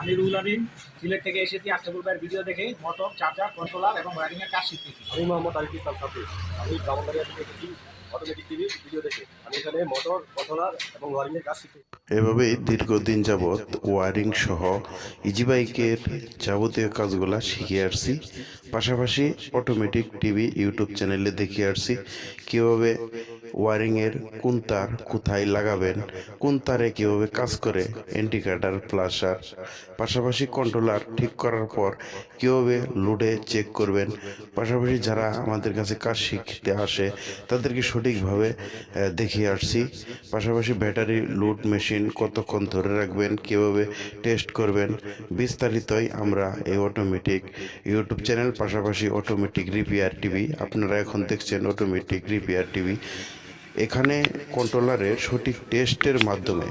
আমি রুহুল আমিন সিলেট থেকে এসেছি আশরাফুল ভাইয়ের ভিডিও দেখে মোটর চার্জার কন্ট্রোলার এবং ওয়ারিংয়ের কাজ শিখতেছি। আমি মোহাম্মদ আরিফ ইসলাম সাফি আমি ব্রাহ্মণবাড়িয়া থেকে এসেছি অটোমেটিক টিভি ভিডিও দেখে। আমি এখানে মোটর কন্ট্রোলার এবং ওয়ারিংয়ের কাজ শিখি এভাবেই দীর্ঘদিন যাবৎ ওয়ারিং সহ ইজি বাইকের যাবতীয় কাজগুলা শিখে আসছি। পাশাপাশি অটোমেটিক টিভি ইউটিউব চ্যানেলে দেখে আসছি কীভাবে ওয়ারিংয়ের কোন তার কোথায় লাগাবেন কোন তারে কীভাবে কাজ করে এন্টিকাটার ফ্লাশার পাশাপাশি কন্ট্রোলার ঠিক করার পর কীভাবে লোডে চেক করবেন? পাশাপাশি যারা আমাদের কাছে কাজ শিখতে আসে, তাদেরকে সঠিকভাবে দেখিয়ে আসছি। পাশাপাশি ব্যাটারি লোড মেশিন কতক্ষণ ধরে রাখবেন, কীভাবে টেস্ট করবেন, বিস্তারিতই আমরা এই অটোমেটিক ইউটিউব চ্যানেল পাশাপাশি অটোমেটিক রিপেয়ার টিভি আপনারা এখন দেখছেন অটোমেটিক রিপেয়ার টিভি এখানে কন্ট্রোলারের সঠিক টেস্টের মাধ্যমে,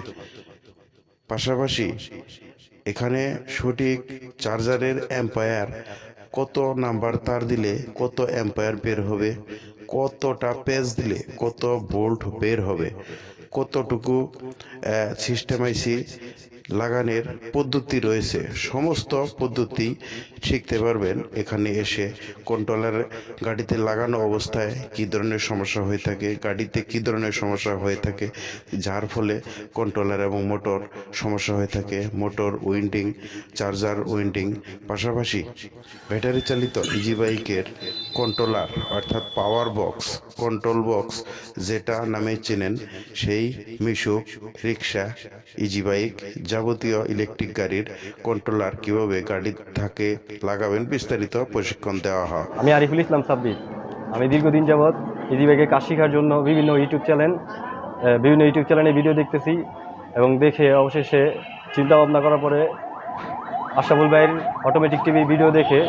পাশাপাশি এখানে সঠিক চার্জারের অ্যাম্পায়ার কত নাম্বার তার দিলে কত অ্যাম্পায়ার বের হবে, কতটা পেজ দিলে কত বোল্ট বের হবে, কতটুকু সিস্টেম আইসি লাগানোর পদ্ধতি রয়েছে। সমস্ত পদ্ধতি শিখতে পারবেন। এখানে এসে কন্ট্রোলার গাড়িতে লাগানো অবস্থায় কী ধরনের সমস্যা হয়ে থাকে, গাড়িতে কী ধরনের সমস্যা হয়ে থাকে, যার ফলে কন্ট্রোলার এবং মোটর সমস্যা হয়ে থাকে। মোটর উইন্ডিং চার্জার উইন্ডিং পাশাপাশি ব্যাটারি চালিত ইজি বাইকের কন্ট্রোলার অর্থাৎ পাওয়ার বক্স কন্ট্রোল বক্স যেটা নামে চেনেন, সেই মিশুক রিক্সা ইজি বাইক যাবতীয় ইলেকট্রিক গাড়ির কন্ট্রোলার কীভাবে গাড়ির থাকে লাগাবেন বিস্তারিত প্রশিক্ষণ দেওয়া হয়। আমি আরিফুল ইসলাম সাব্বির আমি দীর্ঘদিন যাবৎ ইজি বাইকে কাজ শেখার জন্য বিভিন্ন ইউটিউব চ্যানেল বিভিন্ন ইউটিউব চ্যানেলে ভিডিও দেখতেছি এবং দেখে অবশেষে চিন্তা ভাবনা করার পরে আশরাফুল ভাইয়ের অটোমেটিক টিভি ভিডিও দেখে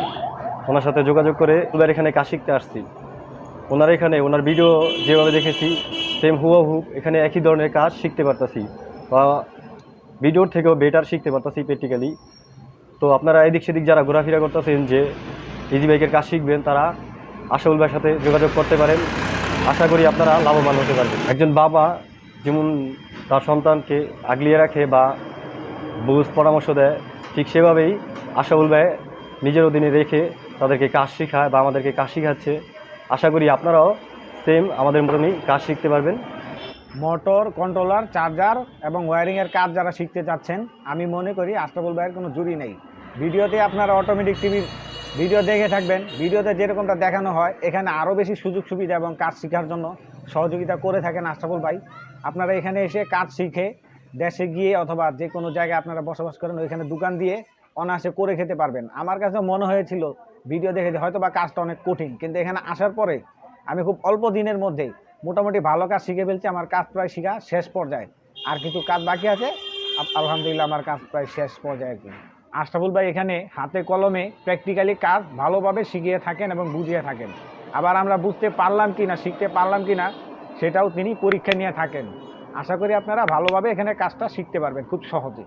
ওনার সাথে যোগাযোগ করে ভাইয়ের এখানে কাজ শিখতে আসছি। ওনার এখানে ওনার ভিডিও যেভাবে দেখেছি সেম হুবহু এখানে একই ধরনের কাজ শিখতে পারতাছি। বা ভিডিওর থেকেও বেটার শিখতে পারতাছি প্র্যাকটিক্যালি তো আপনারা এদিক সেদিক যারা ঘোরাফেরা করতেছেন যে ইজি বাইকের কাজ শিখবেন, তারা আশাউল ভাইয়ের সাথে যোগাযোগ করতে পারেন। আশা করি আপনারা লাভবান হতে পারবেন। একজন বাবা যেমন তার সন্তানকে আগলিয়ে রাখে বা বুঝ পরামর্শ দেয়, ঠিক সেভাবেই আশাউল ভাই নিজের অধীনে রেখে তাদেরকে কাজ শেখায় বা আমাদেরকে কাজ শেখাচ্ছে। আশা করি আপনারাও সেম আমাদের মতনই কাজ শিখতে পারবেন। মোটর কন্ট্রোলার চার্জার এবং ওয়ারিংয়ের কাজ যারা শিখতে চাচ্ছেন, আমি মনে করি আশরাফুল ভাইয়ের কোনো জুরি নেই। ভিডিওতে আপনারা অটোমেটিক টিভির ভিডিও দেখে থাকবেন। ভিডিওতে যেরকমটা দেখানো হয়, এখানে আরও বেশি সুযোগ সুবিধা এবং কাজ শেখার জন্য সহযোগিতা করে থাকেন আশরাফুল ভাই। আপনারা এখানে এসে কাজ শিখে দেশে গিয়ে অথবা যে কোনো জায়গায় আপনারা বসবাস করেন, ওইখানে দোকান দিয়ে অনায়াসে করে খেতে পারবেন। আমার কাছে মনে হয়েছিল, ভিডিও দেখে হয়তো বা কাজটা অনেক কঠিন, কিন্তু এখানে আসার পরে আমি খুব অল্প দিনের মধ্যেই মোটামুটি ভালো কাজ শিখে ফেলছি, আমার কাজ প্রায় শেখা শেষ পর্যায়ে। আর কিছু কাজ বাকি আছে আলহামদুলিল্লাহ আমার কাজ প্রায় শেষ পর্যায়ে কি আশরাফুল ভাই এখানে হাতে কলমে প্র্যাকটিক্যালি কাজ ভালোভাবে শিখিয়ে থাকেন এবং বুঝিয়ে থাকেন। আবার আমরা বুঝতে পারলাম কি না শিখতে পারলাম কি না সেটাও তিনি পরীক্ষা নিয়ে থাকেন। আশা করি আপনারা ভালোভাবে এখানে কাজটা শিখতে পারবেন খুব সহজে